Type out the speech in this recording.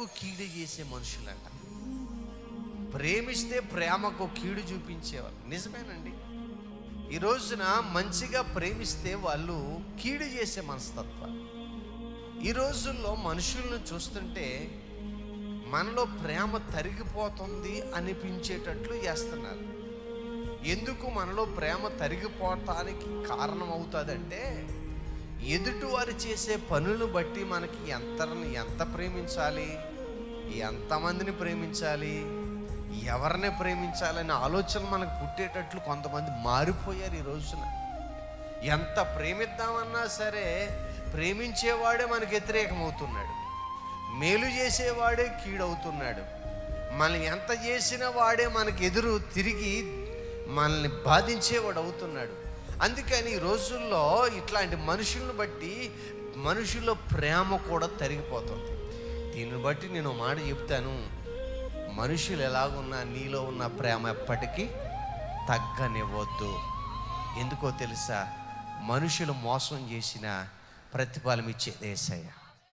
ప్రేమకు కీడు చేసే మనుషులంట. ప్రేమిస్తే ప్రేమకు కీడు చూపించేవారు. నిజమేనండి. ఈ రోజున మంచిగా ప్రేమిస్తే వాళ్ళు కీడు చేసే మనస్తత్వం ఈ రోజుల్లో మనుషులను చూస్తుంటే మనలో ప్రేమ తరిగిపోతుంది అనిపించేటట్లు చేస్తున్నారు. ఎందుకు మనలో ప్రేమ తరిగిపోవటానికి కారణం అవుతుందంటే ఎదుటివారు చేసే పనులను బట్టి మనకి ఎంత ఎంత ప్రేమించాలి? ఎంతమందిని ప్రేమించాలి? ఎవరిని ప్రేమించాలనే ఆలోచన మనకు పుట్టేటట్లు కొంతమంది మారిపోయారు ఈ రోజున. ఎంత ప్రేమిద్దామన్నా సరే ప్రేమించేవాడే మనకు వ్యతిరేకమవుతున్నాడు. మేలు చేసేవాడే కీడవుతున్నాడు. మనల్ని ఎంత చేసిన వాడే మనకు ఎదురు తిరిగి మనల్ని బాధించేవాడు అవుతున్నాడు అందుకని ఈ రోజుల్లో ఇట్లాంటి మనుషులను బట్టి మనుషుల్లో ప్రేమ కూడా తరిగిపోతుంది. దీన్ని బట్టి నేను మాట చెప్తాను. మనుషులు ఎలాగున్నా నీలో ఉన్న ప్రేమ ఎప్పటికీ తగ్గనివ్వద్దు. ఎందుకో తెలుసా? మనుషులు మోసం చేసిన ప్రతిఫలం ఇచ్చే ఏసయ్య.